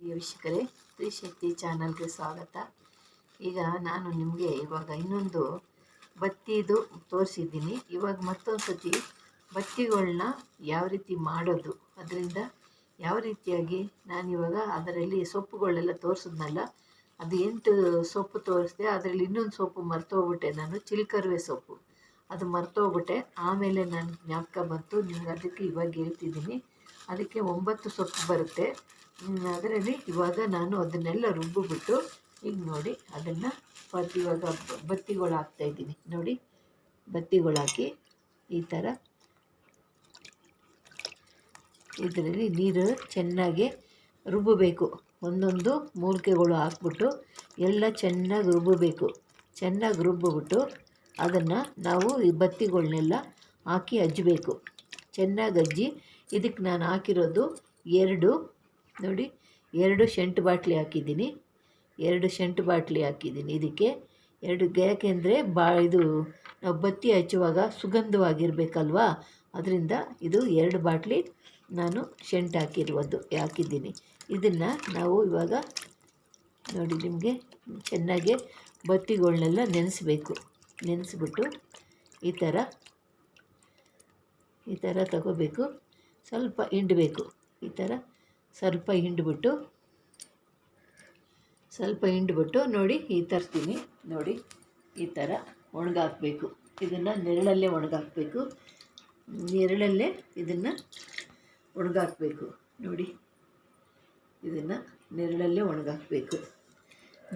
ವೀಕ್ಷಕರೇ ತ್ರಿಶಕ್ತಿ ಚಾನಲ್ಗೆ ಸ್ವಾಗತ. ಈಗ ನಾನು ನಿಮಗೆ ಇವಾಗ ಇನ್ನೊಂದು ಬತ್ತಿದು ತೋರಿಸಿದ್ದೀನಿ. ಇವಾಗ ಮತ್ತೊಂದು ಸತಿ ಬತ್ತಿಗಳನ್ನ ಯಾವ ರೀತಿ ಮಾಡೋದು, ಅದರಿಂದ ಯಾವ ರೀತಿಯಾಗಿ ನಾನಿವಾಗ ಅದರಲ್ಲಿ ಸೊಪ್ಪುಗಳೆಲ್ಲ ತೋರಿಸಿದ್ನಲ್ಲ, ಅದು ಎಂಟು ಸೊಪ್ಪು ತೋರಿಸಿದೆ, ಅದರಲ್ಲಿ ಇನ್ನೊಂದು ಸೊಪ್ಪು ಮರ್ತೋಗ್ಬಿಟ್ಟೆ ನಾನು, ಚಿಲ್ಕರ್ವೆ ಸೊಪ್ಪು. ಅದು ಮರ್ತೋಗ್ಬಿಟ್ಟೆ, ಆಮೇಲೆ ನಾನು ಜ್ಞಾಪಕ ಬಂತು, ನಿಮ್ಗೆ ಅದಕ್ಕೆ ಇವಾಗ ಹೇಳ್ತಿದ್ದೀನಿ. ಅದಕ್ಕೆ ಒಂಬತ್ತು ಸೊಪ್ಪು ಬರುತ್ತೆ. ಅದರಲ್ಲಿ ಇವಾಗ ನಾನು ಅದನ್ನೆಲ್ಲ ರುಬ್ಬಿಬಿಟ್ಟು ಈಗ ನೋಡಿ ಅದನ್ನು ಇವಾಗ ಬತ್ತಿಗಳು ಬತ್ತಿಗಳು ಹಾಕ್ತಾಯಿದ್ದೀನಿ ನೋಡಿ ಬತ್ತಿಗಳು ಹಾಕಿ ಈ ಥರ ಇದರಲ್ಲಿ ನೀರು ಚೆನ್ನಾಗಿ ರುಬ್ಬಬೇಕು. ಒಂದೊಂದು ಮೂಲಿಕೆಗಳು ಹಾಕ್ಬಿಟ್ಟು ಎಲ್ಲ ಚೆನ್ನಾಗಿ ರುಬ್ಬಬೇಕು. ಚೆನ್ನಾಗಿ ರುಬ್ಬಿಬಿಟ್ಟು ಅದನ್ನು ನಾವು ಈ ಬತ್ತಿಗಳನ್ನೆಲ್ಲ ಹಾಕಿ ಹಜ್ಜಬೇಕು ಚೆನ್ನಾಗಿ ಅಜ್ಜಿ, ಇದಕ್ಕೆ ನಾನು ಹಾಕಿರೋದು ಎರಡು ನೋಡಿ, ಎರಡು ಶೆಂಟ್ ಬಾಟ್ಲಿ ಹಾಕಿದ್ದೀನಿ. ಎರಡು ಶೆಂಟ್ ಬಾಟ್ಲಿ ಹಾಕಿದ್ದೀನಿ. ಇದಕ್ಕೆ ಎರಡು ಯಾಕೆಂದರೆ ಬಾ, ಇದು ನಾವು ಬತ್ತಿ ಹಚ್ಚುವಾಗ ಸುಗಂಧವಾಗಿರಬೇಕಲ್ವಾ? ಅದರಿಂದ ಇದು ಎರಡು ಬಾಟ್ಲಿ ನಾನು ಶೆಂಟ್ ಹಾಕಿರುವುದು ಹಾಕಿದ್ದೀನಿ. ಇದನ್ನು ನಾವು ಇವಾಗ ನೋಡಿ, ನಿಮಗೆ ಚೆನ್ನಾಗಿ ಬತ್ತಿಗಳನ್ನೆಲ್ಲ ನೆನೆಸ್ಬೇಕು. ನೆನೆಸ್ಬಿಟ್ಟು ಈ ಥರ ಈ ಥರ ತಗೋಬೇಕು. ಸ್ವಲ್ಪ ಹಿಂಡಬೇಕು. ಈ ಥರ ಸ್ವಲ್ಪ ಹಿಂಡ್ಬಿಟ್ಟು ಸ್ವಲ್ಪ ಹಿಂಡ್ಬಿಟ್ಟು ನೋಡಿ ಈ ತರ್ತೀನಿ ನೋಡಿ ಈ ಥರ ಒಣಗಾಕಬೇಕು. ಇದನ್ನು ನೆರಳಲ್ಲೇ ಒಣಗಾಕಬೇಕು. ನೆರಳಲ್ಲೇ ಇದನ್ನು ಒಣಗಾಕಬೇಕು. ನೋಡಿ, ಇದನ್ನು ನೆರಳಲ್ಲೇ ಒಣಗಾಕಬೇಕು.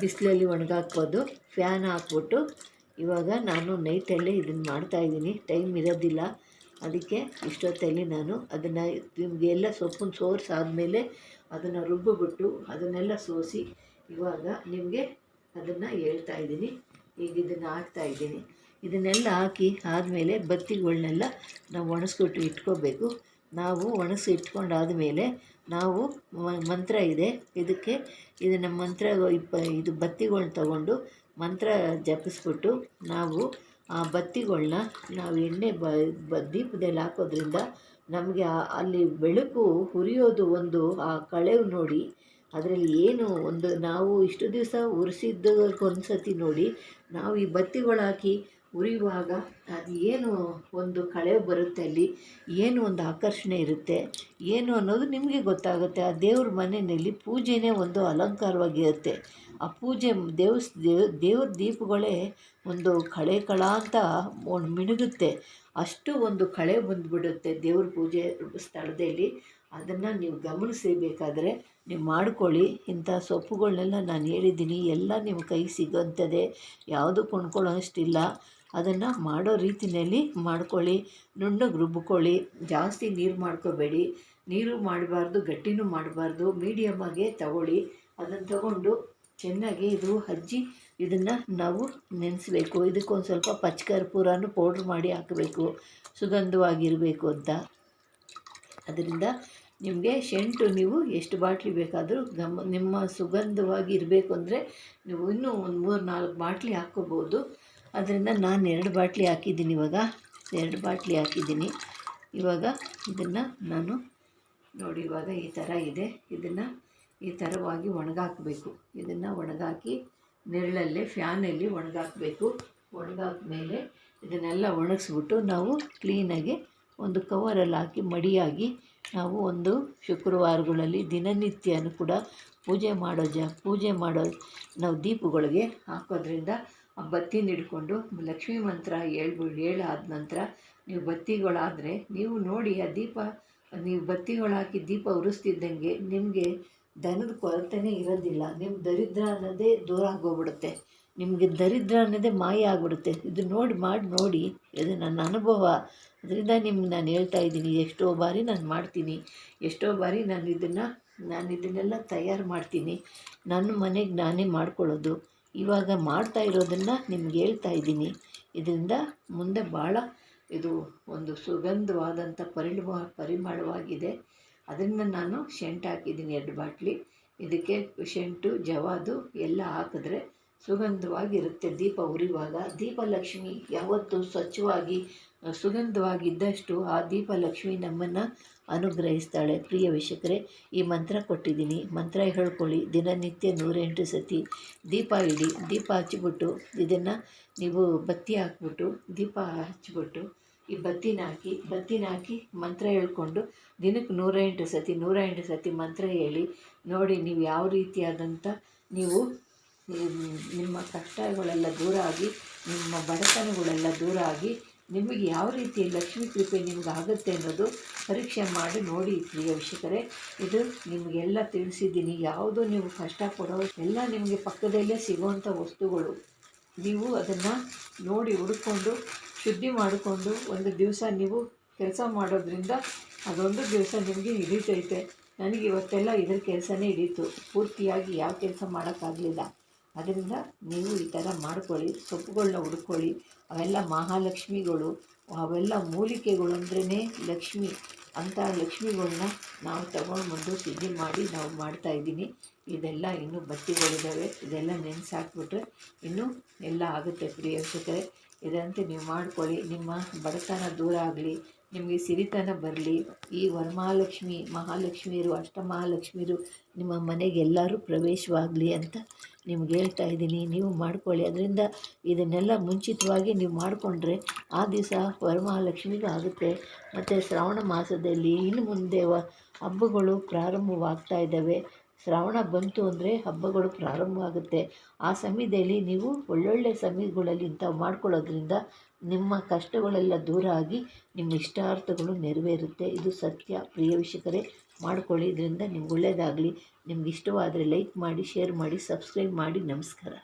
ಬಿಸಿಲಲ್ಲಿ ಒಣಗಾಕ್ಬೋದು ಫ್ಯಾನ್ ಹಾಕ್ಬಿಟ್ಟು ಇವಾಗ ನಾನು ನೈಟಲ್ಲೇ ಇದನ್ನು ಮಾಡ್ತಾಯಿದ್ದೀನಿ ಟೈಮ್ ಇರೋದಿಲ್ಲ. ಅದಕ್ಕೆ ಇಷ್ಟೊತ್ತಲ್ಲಿ ನಾನು ಅದನ್ನು ನಿಮಗೆ ಎಲ್ಲ ಸೋರ್ಸ್ ಸೋರಿಸಾದ್ಮೇಲೆ ಅದನ್ನು ರುಬ್ಬಿಬಿಟ್ಟು ಅದನ್ನೆಲ್ಲ ಸೋಸಿ ಇವಾಗ ನಿಮಗೆ ಅದನ್ನು ಹೇಳ್ತಾ ಇದ್ದೀನಿ. ಈಗ ಇದನ್ನು ಹಾಕ್ತಾಯಿದ್ದೀನಿ ಇದನ್ನೆಲ್ಲ ಹಾಕಿ ಆದಮೇಲೆ ಬತ್ತಿಗಳನ್ನೆಲ್ಲ ನಾವು ಒಣಸ್ಕೊಟ್ಟು ಇಟ್ಕೋಬೇಕು. ನಾವು ಒಣಗಿಸಿ ಇಟ್ಕೊಂಡಾದಮೇಲೆ ನಾವು ಮಂತ್ರ ಇದೆ. ಇದಕ್ಕೆ ಇದನ್ನು ಮಂತ್ರ ಇಪ್ಪ, ಇದು ಬತ್ತಿಗಳನ್ನ ತಗೊಂಡು ಮಂತ್ರ ಜಪಿಸ್ಬಿಟ್ಟು ನಾವು ಆ ಬತ್ತಿಗಳನ್ನ ನಾವು ಎಣ್ಣೆ ಬ ಬ ದೀಪದಲ್ಲಿ ಹಾಕೋದ್ರಿಂದ ನಮಗೆ ಅಲ್ಲಿ ಬೆಳಕು ಹುರಿಯೋದು ಒಂದು ಆ ಕಳೆವು ನೋಡಿ, ಅದರಲ್ಲಿ ಏನು ಒಂದು ನಾವು ಇಷ್ಟು ದಿವಸ ಉರಿಸಿದ್ದಕ್ಕೊಂದು ಸತಿ ನೋಡಿ, ನಾವು ಈ ಬತ್ತಿಗಳು ಹಾಕಿ ಉರಿಯುವಾಗ ಅದು ಏನು ಒಂದು ಕಳೆ ಬರುತ್ತೆ ಅಲ್ಲಿ? ಏನು ಒಂದು ಆಕರ್ಷಣೆ ಇರುತ್ತೆ? ಏನು ಅನ್ನೋದು ನಿಮಗೆ ಗೊತ್ತಾಗುತ್ತೆ. ಆ ದೇವ್ರ ಮನೆಯಲ್ಲಿ ಪೂಜೆನೇ ಒಂದು ಅಲಂಕಾರವಾಗಿರುತ್ತೆ ಆ ಪೂಜೆ ದೇವಸ್ ದೇವ್, ದೇವ್ರ ದೀಪಗಳೇ ಒಂದು ಕಳೆ ಕಳ ಅಂತ ಮಿಣುಗುತ್ತೆ ಅಷ್ಟು ಒಂದು ಕಳೆ ಬಂದುಬಿಡುತ್ತೆ ದೇವ್ರ ಪೂಜೆ ಸ್ಥಳದಲ್ಲಿ. ಅದನ್ನು ನೀವು ಗಮನಿಸಬೇಕಾದ್ರೆ ನೀವು ಮಾಡ್ಕೊಳ್ಳಿ. ಇಂಥ ಸೊಪ್ಪುಗಳನ್ನೆಲ್ಲ ನಾನು ಹೇಳಿದ್ದೀನಿ. ಎಲ್ಲ ನಿಮ್ಮ ಕೈ ಸಿಗೋಂಥದ್ದೇ ಯಾವುದು ಕೊಂಡ್ಕೊಳ್ಳೋ ಅಷ್ಟಿಲ್ಲ. ಅದನ್ನು ಮಾಡೋ ರೀತಿಯಲ್ಲಿ ಮಾಡ್ಕೊಳ್ಳಿ. ನುಣ್ಣಗೆ ರುಬ್ಕೊಳ್ಳಿ. ಜಾಸ್ತಿ ನೀರು ಮಾಡ್ಕೋಬೇಡಿ. ನೀರು ಮಾಡಬಾರ್ದು, ಗಟ್ಟಿನೂ ಮಾಡಬಾರ್ದು. ಮೀಡಿಯಮ್ಮಾಗೆ ತಗೊಳ್ಳಿ. ಅದನ್ನು ತಗೊಂಡು ಚೆನ್ನಾಗಿ ಇದು ಹಜ್ಜಿ ಇದನ್ನು ನಾವು ನೆನೆಸ್ಬೇಕು. ಇದಕ್ಕೊಂದು ಸ್ವಲ್ಪ ಪಚ್ಕರ್ಪೂರನೂ ಪೌಡ್ರ್ ಮಾಡಿ ಹಾಕಬೇಕು. ಸುಗಂಧವಾಗಿರಬೇಕು ಅಂತ. ಅದರಿಂದ ನಿಮಗೆ ಶೆಂಟು ನೀವು ಎಷ್ಟು ಬಾಟ್ಲಿ ಬೇಕಾದರೂ ಗಮ, ನಿಮ್ಮ ಸುಗಂಧವಾಗಿ ಇರಬೇಕು ಅಂದರೆ ನೀವು ಇನ್ನೂ ಒಂದು ಮೂರು ನಾಲ್ಕು ಬಾಟ್ಲಿ ಹಾಕ್ಕೋಬೋದು. ಅದರಿಂದ ನಾನು ಎರಡು ಬಾಟ್ಲಿ ಹಾಕಿದ್ದೀನಿ ಇವಾಗ. ಎರಡು ಬಾಟ್ಲಿ ಹಾಕಿದ್ದೀನಿ. ಇವಾಗ ಇದನ್ನು ನಾನು ನೋಡಿ ಇವಾಗ ಈ ಥರ ಇದೆ. ಇದನ್ನು ಈ ಥರವಾಗಿ ಒಣಗಾಕಬೇಕು. ಇದನ್ನು ಒಣಗಾಕಿ ನೆರಳಲ್ಲೇ, ಫ್ಯಾನಲ್ಲಿ ಒಣಗಾಕಬೇಕು. ಒಣಗಾಕ್ಮೇಲೆ ಇದನ್ನೆಲ್ಲ ಒಣಗಿಸ್ಬಿಟ್ಟು ನಾವು ಕ್ಲೀನಾಗಿ ಒಂದು ಕವರಲ್ಲಿ ಹಾಕಿ ಮಡಿಯಾಗಿ ನಾವು ಒಂದು ಶುಕ್ರವಾರಗಳಲ್ಲಿ ದಿನನಿತ್ಯನೂ ಕೂಡ ಪೂಜೆ ಮಾಡೋ ಜ, ಪೂಜೆ ಮಾಡೋ ನಾವು ದೀಪಗಳಿಗೆ ಹಾಕೋದ್ರಿಂದ ಆ ಬತ್ತಿನ ಹಿಡ್ಕೊಂಡು ಲಕ್ಷ್ಮೀ ಮಂತ್ರ ಹೇಳ್ಬಿ, ಹೇಳಾದ ನಂತರ ನೀವು ಬತ್ತಿಗಳಾದರೆ ನೀವು ನೋಡಿ ಆ ದೀಪ, ನೀವು ಬತ್ತಿಗಳು ಹಾಕಿ ದೀಪ ಉರಿಸ್ತಿದ್ದಂಗೆ ನಿಮಗೆ ದನದ ಕೊರತೆನೇ ಇರೋದಿಲ್ಲ. ನಿಮ್ಮ ದರಿದ್ರ ಅನ್ನೋದೇ ದೂರ ಆಗೋಗ್ಬಿಡುತ್ತೆ. ನಿಮಗೆ ದರಿದ್ರ ಅನ್ನೋದೇ ಮಾಯ ಆಗಿಬಿಡುತ್ತೆ. ಇದು ನೋಡಿ ಮಾಡಿ ನೋಡಿ, ಇದು ನನ್ನ ಅನುಭವ. ಅದರಿಂದ ನಿಮ್ಗೆ ನಾನು ಹೇಳ್ತಾ ಇದ್ದೀನಿ, ಎಷ್ಟೋ ಬಾರಿ ನಾನು ಮಾಡ್ತೀನಿ, ಎಷ್ಟೋ ಬಾರಿ ನಾನು ಇದನ್ನು, ನಾನು ಇದನ್ನೆಲ್ಲ ತಯಾರು ಮಾಡ್ತೀನಿ. ನನ್ನ ಮನೆಗೆ ನಾನೇ ಮಾಡ್ಕೊಳ್ಳೋದು. ಇವಾಗ ಮಾಡ್ತಾ ಇರೋದನ್ನು ನಿಮ್ಗೆ ಹೇಳ್ತಾ ಇದ್ದೀನಿ. ಇದರಿಂದ ಮುಂದೆ ಭಾಳ ಇದು ಒಂದು ಸುಗಂಧವಾದಂಥ ಪರಿಣಾಮ, ಪರಿಮಳವಾಗಿದೆ. ಅದನ್ನು ನಾನು ಶೆಂಟ್ ಹಾಕಿದ್ದೀನಿ, ಎರಡು ಬಾಟ್ಲಿ. ಇದಕ್ಕೆ ಶೆಂಟು, ಜವಾದು ಎಲ್ಲ ಹಾಕಿದ್ರೆ ಸುಗಂಧವಾಗಿರುತ್ತೆ. ದೀಪ ಉರಿಯುವಾಗ ದೀಪಲಕ್ಷ್ಮಿ ಯಾವತ್ತೂ ಸ್ವಚ್ಛವಾಗಿ ಸುಗಂಧವಾಗಿದ್ದಷ್ಟು ಆ ದೀಪ ಲಕ್ಷ್ಮಿ ನಮ್ಮನ್ನು ಅನುಗ್ರಹಿಸ್ತಾಳೆ. ಪ್ರಿಯ ವೀಕ್ಷಕರೇ, ಈ ಮಂತ್ರ ಕೊಟ್ಟಿದ್ದೀನಿ. ಮಂತ್ರ ಹೇಳ್ಕೊಳ್ಳಿ. ದಿನನಿತ್ಯ ನೂರೆಂಟು ಸತಿ ದೀಪ ಇಡಿ. ದೀಪ ಹಚ್ಚಿಬಿಟ್ಟು ಇದನ್ನು ನೀವು ಬತ್ತಿ ಹಾಕ್ಬಿಟ್ಟು, ದೀಪ ಹಚ್ಚಿಬಿಟ್ಟು ಈ ಬತ್ತಿನ ಹಾಕಿ ಬತ್ತಿನ ಹಾಕಿ ಮಂತ್ರ ಹೇಳ್ಕೊಂಡು ದಿನಕ್ಕೆ ನೂರ ಎಂಟು ಸತಿ ನೂರ ಎಂಟು ಸತಿ ಮಂತ್ರ ಹೇಳಿ ನೋಡಿ ನೀವು ಯಾವ ರೀತಿಯಾದಂಥ ನೀವು ನಿಮ್ಮ ಕಷ್ಟಗಳೆಲ್ಲ ದೂರ ಆಗಿ, ನಿಮ್ಮ ಬಡತನಗಳೆಲ್ಲ ದೂರ ಆಗಿ, ನಿಮಗೆ ಯಾವ ರೀತಿ ಲಕ್ಷ್ಮೀ ಕೃಪೆ ನಿಮ್ಗೆ ಆಗುತ್ತೆ ಅನ್ನೋದು ಪರೀಕ್ಷೆ ಮಾಡಿ ನೋಡಿ, ಪ್ರಿಯ ವೀಕ್ಷಕರೇ. ಇದು ನಿಮಗೆಲ್ಲ ತಿಳಿಸಿದ್ದೀನಿ. ಯಾವುದು ನೀವು ಕಷ್ಟ ಕೊಡೋ ಎಲ್ಲ ನಿಮಗೆ ಪಕ್ಕದಲ್ಲೇ ಸಿಗುವಂಥ ವಸ್ತುಗಳು. ನೀವು ಅದನ್ನು ನೋಡಿ ಹುಡ್ಕೊಂಡು, ಶುದ್ಧಿ ಮಾಡಿಕೊಂಡು ಒಂದು ದಿವಸ ನೀವು ಕೆಲಸ ಮಾಡೋದ್ರಿಂದ ಅದೊಂದು ದಿವಸ ನಿಮಗೆ ಹಿಡಿತೈತೆ. ನನಗೆ ಇವತ್ತೆಲ್ಲ ಇದ್ರ ಕೆಲಸನೇ ಹಿಡೀತು. ಪೂರ್ತಿಯಾಗಿ ಯಾವ ಕೆಲಸ ಮಾಡೋಕ್ಕಾಗಲಿಲ್ಲ. ಅದರಿಂದ ನೀವು ಈ ಥರ ಮಾಡ್ಕೊಳ್ಳಿ ಸೊಪ್ಪುಗಳನ್ನ ಹುಡ್ಕೊಳ್ಳಿ, ಅವೆಲ್ಲ ಮಹಾಲಕ್ಷ್ಮಿಗಳು, ಅವೆಲ್ಲ ಮೂಲಿಕೆಗಳು ಅಂದ್ರೇ ಲಕ್ಷ್ಮಿ ಅಂಥ ಲಕ್ಷ್ಮಿಗಳನ್ನ ನಾವು ತಗೊಂಡು ಬಂದು ಸಿದ್ಧಿ ಮಾಡಿ ನಾವು ಮಾಡ್ತಾಯಿದ್ದೀನಿ ಇದೆಲ್ಲ ಇನ್ನೂ ಬತ್ತಿಗಳಿದ್ದಾವೆ, ಇದೆಲ್ಲ ನೆನೆಸಿ ಹಾಕ್ಬಿಟ್ರೆ ಇನ್ನೂ ಎಲ್ಲ ಆಗುತ್ತೆ ಪ್ರಿಯ ವೀಕ್ಷಕರೇ ಇದಂತೆ ನೀವು ಮಾಡ್ಕೊಳ್ಳಿ, ನಿಮ್ಮ ಬಡತನ ದೂರ ಆಗಲಿ, ನಿಮಗೆ ಸಿರಿತನ ಬರಲಿ. ಈ ವರಮಹಾಲಕ್ಷ್ಮಿ, ಮಹಾಲಕ್ಷ್ಮಿಯರು, ಅಷ್ಟಮಹಾಲಕ್ಷ್ಮಿಯರು ನಿಮ್ಮ ಮನೆಗೆ ಎಲ್ಲರೂ ಪ್ರವೇಶವಾಗಲಿ ಅಂತ ನಿಮ್ಗೆ ಹೇಳ್ತಾ ಇದ್ದೀನಿ, ನೀವು ಮಾಡ್ಕೊಳ್ಳಿ. ಅದರಿಂದ ಇದನ್ನೆಲ್ಲ ಮುಂಚಿತವಾಗಿ ನೀವು ಮಾಡಿಕೊಂಡ್ರೆ ಆ ದಿವಸ ವರಮಹಾಲಕ್ಷ್ಮಿಗೂ ಆಗುತ್ತೆ. ಮತ್ತು ಶ್ರಾವಣ ಮಾಸದಲ್ಲಿ ಇನ್ನು ಮುಂದೆ ವ ಹಬ್ಬಗಳು ಪ್ರಾರಂಭವಾಗ್ತಾ ಇದ್ದಾವೆ. ಶ್ರಾವಣ ಬಂತು ಅಂದರೆ ಹಬ್ಬಗಳು ಪ್ರಾರಂಭ ಆಗುತ್ತೆ. ಆ ಸಮಯದಲ್ಲಿ ನೀವು ಒಳ್ಳೊಳ್ಳೆ ಸಮಯಗಳಲ್ಲಿ ಇಂಥವು ಮಾಡ್ಕೊಳ್ಳೋದ್ರಿಂದ ನಿಮ್ಮ ಕಷ್ಟಗಳೆಲ್ಲ ದೂರ ಆಗಿ ನಿಮ್ಮ ಇಷ್ಟಾರ್ಥಗಳು ನೆರವೇರುತ್ತೆ. ಇದು ಸತ್ಯ. ಪ್ರಿಯ ವೀಕ್ಷಕರೇ ಮಾಡ್ಕೊಳ್ಳಿ. ಇದರಿಂದ ನಿಮ್ಗೆ ಒಳ್ಳೆಯದಾಗಲಿ ನಿಮ್ಗೆ ಇಷ್ಟವಾದರೆ ಲೈಕ್ ಮಾಡಿ ಶೇರ್ ಮಾಡಿ ಸಬ್ಸ್ಕ್ರೈಬ್ ಮಾಡಿ. ನಮಸ್ಕಾರ.